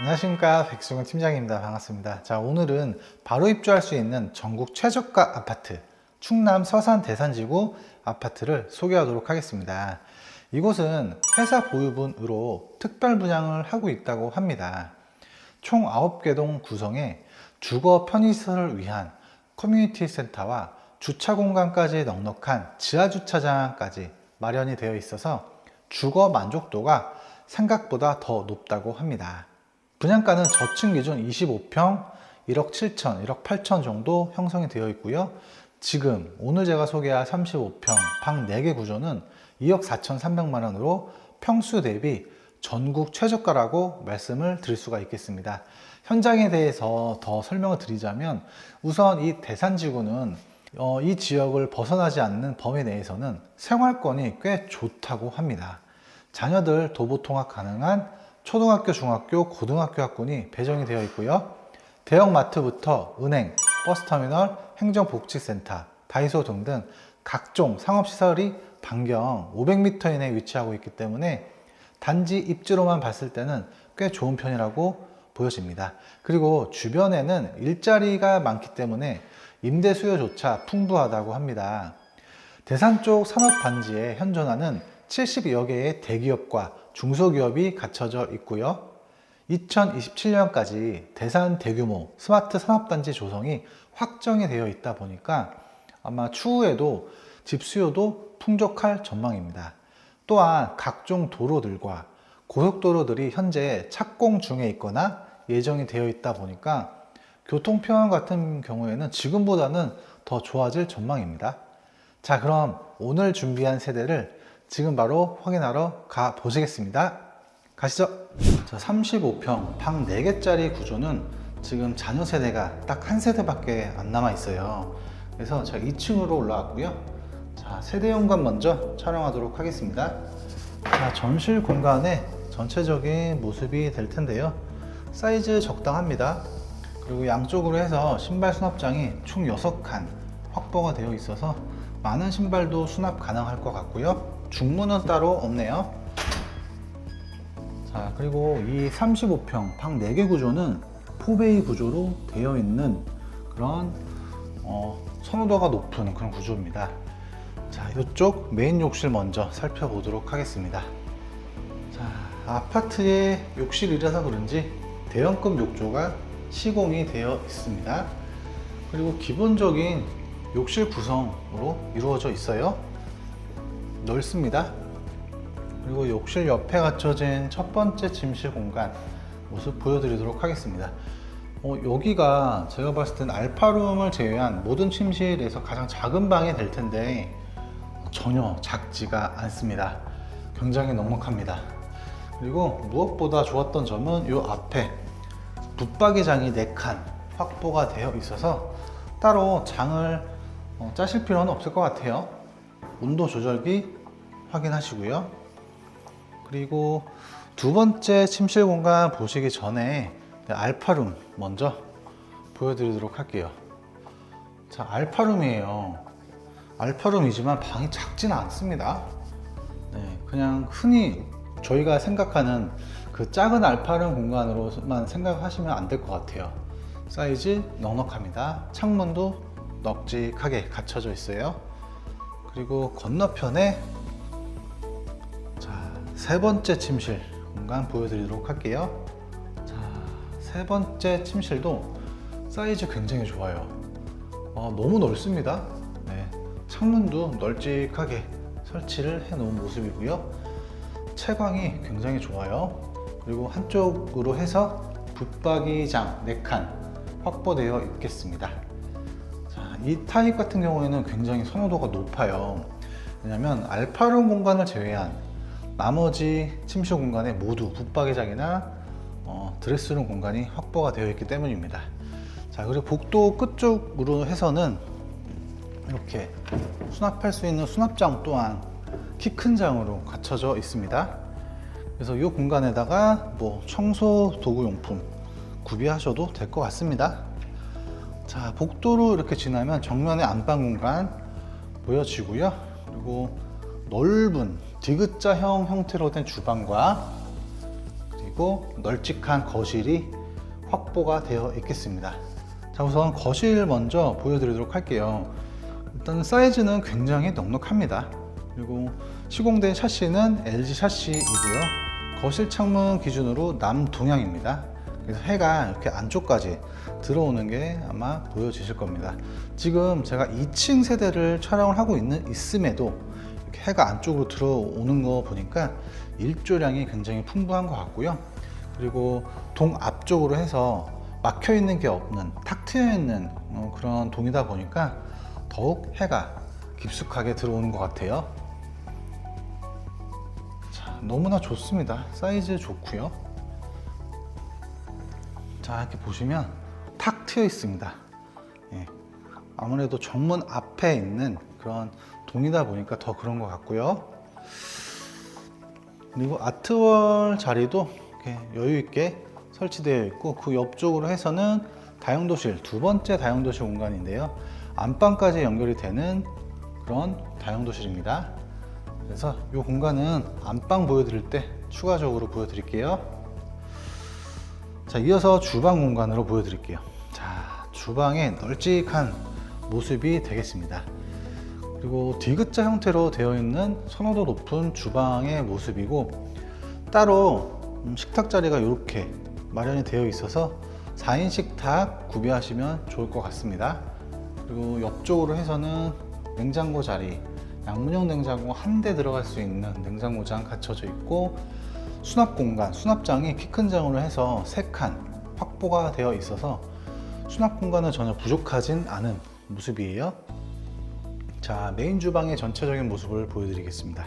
안녕하십니까. 백승훈 팀장입니다. 반갑습니다. 자 오늘은 바로 입주할 수 있는 전국 최저가 아파트 충남 서산 대산지구 아파트를 소개하도록 하겠습니다. 이곳은 회사 보유분으로 특별 분양을 하고 있다고 합니다. 총 9개 동 구성에 주거 편의시설을 위한 커뮤니티 센터와 주차 공간까지 넉넉한 지하 주차장까지 마련이 되어 있어서 주거 만족도가 생각보다 더 높다고 합니다. 분양가는 저층 기준 25평 1억 7천, 1억 8천 정도 형성이 되어 있고요. 지금 오늘 제가 소개할 35평 방 4개 구조는 2억 4천 3백만 원으로 평수 대비 전국 최저가라고 말씀을 드릴 수가 있겠습니다. 현장에 대해서 더 설명을 드리자면 우선 이 대산지구는 어, 이 지역을 벗어나지 않는 범위 내에서는 생활권이 꽤 좋다고 합니다. 자녀들 도보 통학 가능한 초등학교, 중학교, 고등학교 학군이 배정이 되어 있고요. 대형 마트부터 은행, 버스터미널, 행정복지센터, 다이소 등등 각종 상업시설이 반경 500m 이내에 위치하고 있기 때문에 단지 입지로만 봤을 때는 꽤 좋은 편이라고 보여집니다. 그리고 주변에는 일자리가 많기 때문에 임대 수요조차 풍부하다고 합니다. 대산 쪽 산업단지에 현존하는 70여 개의 대기업과 중소기업이 갖춰져 있고요. 2027년까지 대산 대규모 스마트 산업단지 조성이 확정이 되어 있다 보니까 아마 추후에도 집 수요도 풍족할 전망입니다. 또한 각종 도로들과 고속도로들이 현재 착공 중에 있거나 예정이 되어 있다 보니까 교통 평안 같은 경우에는 지금보다는 더 좋아질 전망입니다. 자, 그럼 오늘 준비한 세대를 지금 바로 확인하러 가 보시겠습니다. 가시죠. 자, 35평 방 4개짜리 구조는 지금 자녀 세대가 딱 한 세대밖에 안 남아 있어요. 그래서 제가 2층으로 올라왔고요. 자, 세대 현관 먼저 촬영하도록 하겠습니다. 자, 전실 공간의 전체적인 모습이 될 텐데요. 사이즈 적당합니다. 그리고 양쪽으로 해서 신발 수납장이 총 6칸 확보가 되어 있어서 많은 신발도 수납 가능할 것 같고요. 중문은 따로 없네요. 자, 그리고 이 35평 방 4개 구조는 포베이 구조로 되어 있는 그런 어, 선호도가 높은 그런 구조입니다. 자, 이쪽 메인 욕실 먼저 살펴보도록 하겠습니다. 자, 아파트의 욕실이라서 그런지 대형급 욕조가 시공이 되어 있습니다. 그리고 기본적인 욕실 구성으로 이루어져 있어요. 넓습니다. 그리고 욕실 옆에 갖춰진 첫 번째 침실 공간 모습 보여드리도록 하겠습니다. 어, 여기가 제가 봤을 땐 알파룸을 제외한 모든 침실에서 가장 작은 방이 될 텐데 전혀 작지가 않습니다. 굉장히 넉넉합니다. 그리고 무엇보다 좋았던 점은 이 앞에 붙박이장이 4칸 확보가 되어 있어서 따로 장을 어, 짜실 필요는 없을 것 같아요. 온도 조절기 확인하시고요. 그리고 두 번째 침실 공간 보시기 전에 알파룸 먼저 보여드리도록 할게요. 자, 알파룸이에요. 알파룸이지만 방이 작지는 않습니다. 네, 그냥 흔히 저희가 생각하는 그 작은 알파룸 공간으로만 생각하시면 안 될 것 같아요. 사이즈 넉넉합니다. 창문도 넉직하게 갖춰져 있어요. 그리고 건너편에 자, 세 번째 침실 공간 보여드리도록 할게요. 자, 세 번째 침실도 사이즈 굉장히 좋아요. 어, 너무 넓습니다. 네, 창문도 널찍하게 설치를 해 놓은 모습이고요. 채광이 굉장히 좋아요. 그리고 한쪽으로 해서 붙박이장 4칸 확보되어 있겠습니다. 자, 이 타입 같은 경우에는 굉장히 선호도가 높아요. 왜냐면 알파룸 공간을 제외한 나머지 침실 공간에 모두 붙박이장이나 어, 드레스룸 공간이 확보가 되어 있기 때문입니다. 자, 그리고 복도 끝쪽으로 해서는 이렇게 수납할 수 있는 수납장 또한 키 큰 장으로 갖춰져 있습니다. 그래서 이 공간에다가 뭐 청소 도구 용품 구비하셔도 될 것 같습니다. 자, 복도로 이렇게 지나면 정면에 안방 공간 보여지고요. 그리고 넓은 디귿자형 형태로 된 주방과 그리고 널찍한 거실이 확보가 되어 있겠습니다. 자, 우선 거실 먼저 보여드리도록 할게요. 일단 사이즈는 굉장히 넉넉합니다. 그리고 시공된 샤시는 LG 샤시이고요. 거실 창문 기준으로 남동향입니다. 그래서 해가 이렇게 안쪽까지 들어오는 게 아마 보여지실 겁니다. 지금 제가 2층 세대를 촬영을 하고 있는 있음에도 이렇게 해가 안쪽으로 들어오는 거 보니까 일조량이 굉장히 풍부한 것 같고요. 그리고 동 앞쪽으로 해서 막혀 있는 게 없는 탁 트여 있는 어, 그런 동이다 보니까 더욱 해가 깊숙하게 들어오는 것 같아요. 자, 너무나 좋습니다. 사이즈 좋고요. 자, 이렇게 보시면 탁 트여 있습니다. 예. 아무래도 정문 앞에 있는 그런 동이다 보니까 더 그런 것 같고요. 그리고 아트월 자리도 이렇게 여유 있게 설치되어 있고 그 옆쪽으로 해서는 다용도실 두 번째 다용도실 공간인데요. 안방까지 연결이 되는 그런 다용도실입니다. 그래서 이 공간은 안방 보여드릴 때 추가적으로 보여드릴게요. 자, 이어서 주방 공간으로 보여드릴게요. 자, 주방의 널찍한 모습이 되겠습니다. 그리고 디귿자 형태로 되어 있는 선호도 높은 주방의 모습이고 따로 음, 식탁 자리가 이렇게 마련이 되어 있어서 4인 식탁 구비하시면 좋을 것 같습니다. 그리고 옆쪽으로 해서는 냉장고 자리, 양문형 냉장고 한 대 들어갈 수 있는 냉장고장 갖춰져 있고 수납 공간, 수납장이 키 큰 장으로 해서 3칸 확보가 되어 있어서 수납 공간은 전혀 부족하진 않은 모습이에요. 자, 메인 주방의 전체적인 모습을 보여드리겠습니다.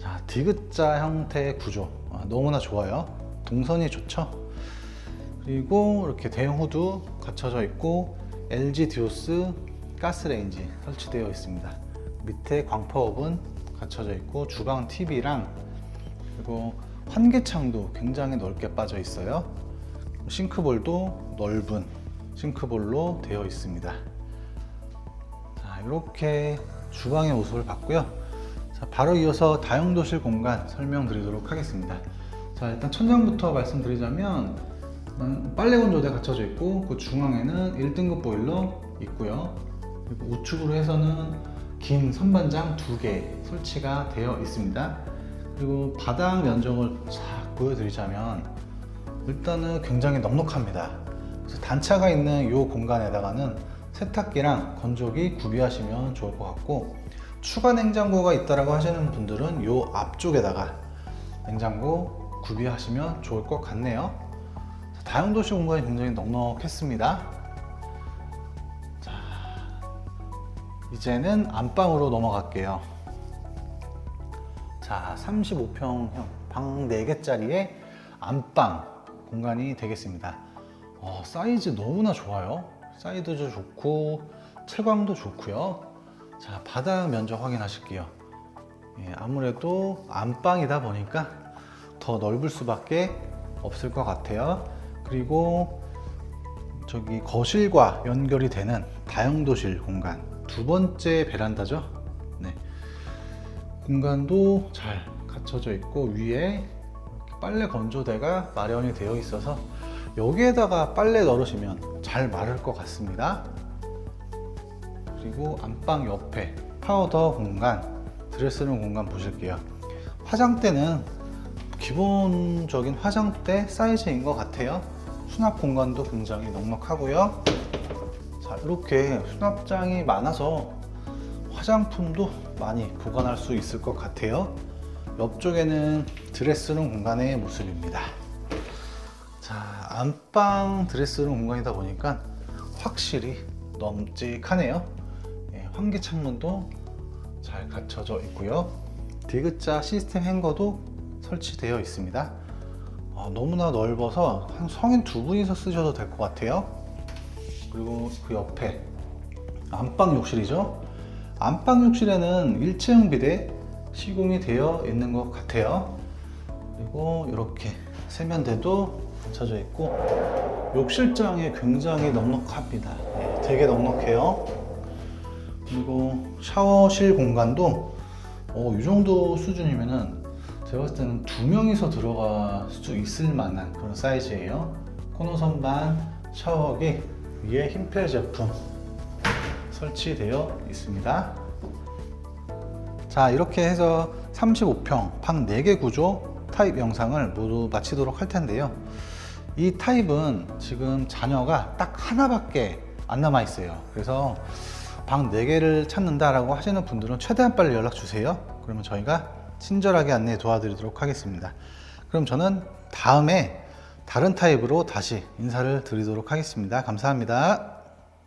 자, 디귿자 형태의 구조 아, 너무나 좋아요. 동선이 좋죠. 그리고 이렇게 대형 후드 갖춰져 있고 LG 디오스 가스레인지 설치되어 있습니다. 밑에 오븐 갖춰져 있고 주방 TV랑 그리고 환기창도 굉장히 넓게 빠져 있어요. 싱크볼도 넓은 싱크볼로 되어 있습니다. 자, 이렇게 주방의 모습을 봤고요. 자, 바로 이어서 다용도실 공간 설명드리도록 하겠습니다. 자, 일단 천장부터 말씀드리자면 음, 빨래 건조대 갖춰져 있고 그 중앙에는 1등급 보일러 있고요. 그리고 우측으로 해서는 긴 선반장 두 개 설치가 되어 있습니다. 그리고 바닥 면적을 싹 보여드리자면 일단은 굉장히 넉넉합니다. 그래서 단차가 있는 이 공간에다가는 세탁기랑 건조기 구비하시면 좋을 것 같고 추가 냉장고가 있다라고 하시는 분들은 이 앞쪽에다가 냉장고 구비하시면 좋을 것 같네요. 다용도실 공간이 굉장히 넉넉했습니다. 자, 이제는 안방으로 넘어갈게요. 자, 35평형 방 4개짜리의 안방 공간이 되겠습니다. 어, 사이즈 너무나 좋아요. 사이즈도 좋고 채광도 좋고요. 자, 바닥 면적 확인하실게요. 예, 아무래도 안방이다 보니까 더 넓을 수밖에 없을 것 같아요. 그리고 저기 거실과 연결이 되는 다용도실 공간 두 번째 베란다죠. 네. 공간도 잘 갖춰져 있고 위에 빨래 건조대가 마련이 되어 있어서 여기에다가 빨래 넣으시면 잘 마를 것 같습니다. 그리고 안방 옆에 파우더 공간, 드레스룸 공간 보실게요. 화장대는 기본적인 화장대 사이즈인 것 같아요. 수납 공간도 굉장히 넉넉하고요. 자, 이렇게 수납장이 많아서 화장품도 많이 보관할 수 있을 것 같아요. 옆쪽에는 드레스룸 공간의 모습입니다. 자, 안방 드레스룸 공간이다 보니까 확실히 넘직하네요. 예, 환기 창문도 잘 갖춰져 있고요. 디귿자 시스템 행거도 설치되어 있습니다. 어, 너무나 넓어서 한 성인 두 분이서 쓰셔도 될 것 같아요. 그리고 그 옆에 안방 욕실이죠. 안방 욕실에는 일체형 비대 시공이 되어 있는 것 같아요. 그리고 이렇게 세면대도 갖춰져 있고 욕실장이 굉장히 넉넉합니다. 예, 되게 넉넉해요. 그리고 샤워실 공간도 어, 이 정도 수준이면은 제가 봤을 때는 두 명이서 들어갈 수 있을 만한 그런 사이즈예요. 코너 선반, 샤워기 위에 힘필 제품 설치되어 있습니다. 자 이렇게 해서 35평 방 4개 구조 타입 영상을 모두 마치도록 할 텐데요. 이 타입은 지금 자녀가 딱 하나밖에 안 남아 있어요. 그래서 방 4개를 찾는다라고 하시는 분들은 최대한 빨리 연락 주세요. 그러면 저희가 친절하게 안내 도와드리도록 하겠습니다. 그럼 저는 다음에 다른 타입으로 다시 인사를 드리도록 하겠습니다. 감사합니다